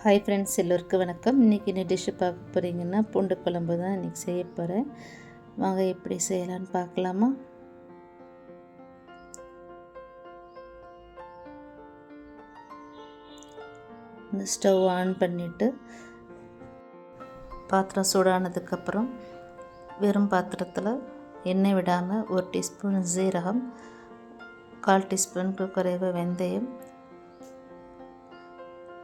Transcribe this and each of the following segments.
Hi friends எல்லோருக்கும் வணக்கம். இன்றைக்கி என்ன டிஷ்ஷு பார்க்க போகிறீங்கன்னா பூண்டு குழம்பு தான் இன்றைக்கி செய்ய போகிறேன் வாங்க எப்படி செய்யலான்னு பார்க்கலாமா? இந்த ஸ்டவ் ஆன் பண்ணிவிட்டு பாத்திரம் சூடானதுக்கப்புறம் வெறும் பாத்திரத்தில் எண்ணெய் விடாமல் ஒரு டீஸ்பூன் ஜீரகம் கால் டீஸ்பூனுக்கு குறைவாக வெந்தயம்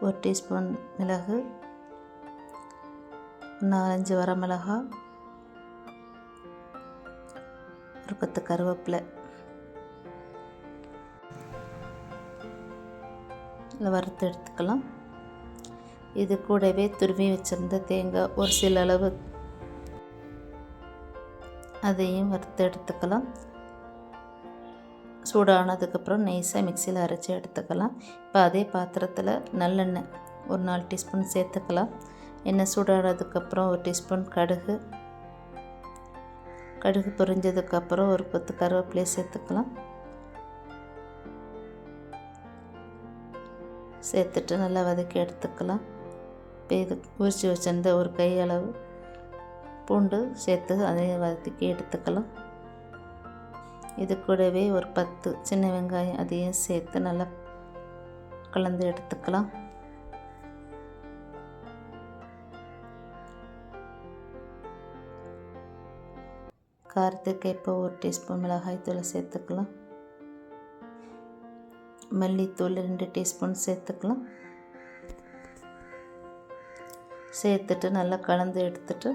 ஒரு டீஸ்பூன் மிளகு நாலஞ்சு வரமிளகா ஒரு பத்து கருவேப்பிலை. வறுத்து எடுத்துக்கலாம். இது கூடவே துருவி வச்சுருந்த தேங்காய் ஒரு சில அளவு. அதையும் வறுத்து எடுத்துக்கலாம். சூடானதுக்கப்புறம் நெய்ஸாக மிக்சியில் அரைச்சி எடுத்துக்கலாம். இப்போ அதே பாத்திரத்தில் நல்லெண்ணெய் ஒரு நாலு டீஸ்பூன் சேர்த்துக்கலாம். எண்ணெய் சூடானதுக்கப்புறம் ஒரு டீஸ்பூன் கடுகு. கடுகு பொரிஞ்சதுக்கப்புறம் ஒரு கொத்து கருவேப்பிலையை சேர்த்துக்கலாம். சேர்த்துட்டு நல்லா வதக்கி எடுத்துக்கலாம். இப்போ இது உரிச்சு வச்சிருந்த ஒரு கையளவு பூண்டு சேர்த்து அதையும் வதக்கி எடுத்துக்கலாம். இது கூடவே ஒரு பத்து சின்ன வெங்காயம் அதையும் சேர்த்து நல்லா கலந்து எடுத்துக்கலாம். காரத்துக்கு இப்போ ஒரு டீஸ்பூன் மிளகாய் தூளை சேர்த்துக்கலாம். மல்லித்தூள் ரெண்டு டீஸ்பூன் சேர்த்துக்கலாம். சேர்த்துட்டு நல்லா கலந்து எடுத்துட்டு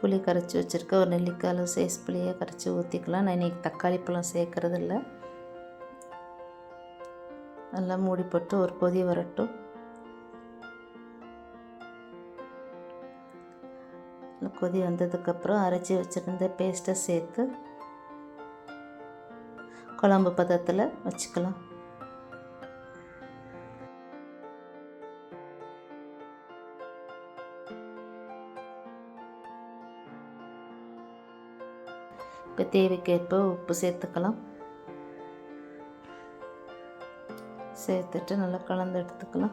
புளி கரைச்சி வச்சுருக்க ஒரு நெல்லிக்காய் அளவு சைஸ் புளியை கரைச்சி ஊற்றிக்கலாம் நான் இன்றைக்கி தக்காளி பழம் சேர்க்கறது இல்லை நல்லா மூடி போட்டு ஒரு கொதி வரட்டும். கொதி வந்ததுக்கப்புறம் அரைச்சி வச்சுருந்த பேஸ்ட்டை சேர்த்து குழம்பு பதத்தில் வச்சுக்கலாம். இப்போ தேவைக்கேற்ப உப்பு சேர்த்துக்கலாம். சேர்த்துட்டு நல்லா கலந்து எடுத்துக்கலாம்.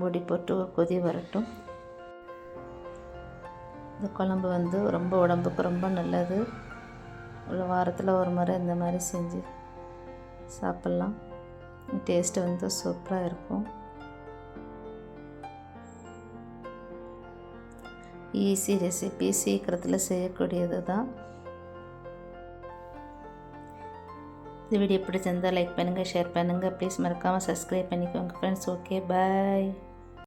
பொடி போட்டு ஒரு கொதி வரட்டும். இந்த குழம்பு வந்து ரொம்ப உடம்புக்கு ரொம்ப நல்லது. ஒரு வாரத்தில் ஒரு முறை இந்த மாதிரி செஞ்சு சாப்பிட்லாம். டேஸ்ட்டு வந்து சூப்பராக இருக்கும். ஈஸி ரெசிபி சீக்கிரத்தில் செய்யக்கூடியது தான் இந்த வீடியோ பிடிச்சிருந்தால் லைக் பண்ணுங்கள் ஷேர் பண்ணுங்கள் ப்ளீஸ் மறக்காமல் சப்ஸ்கிரைப் பண்ணிக்கோங்க ஃப்ரெண்ட்ஸ் ஓகே பாய்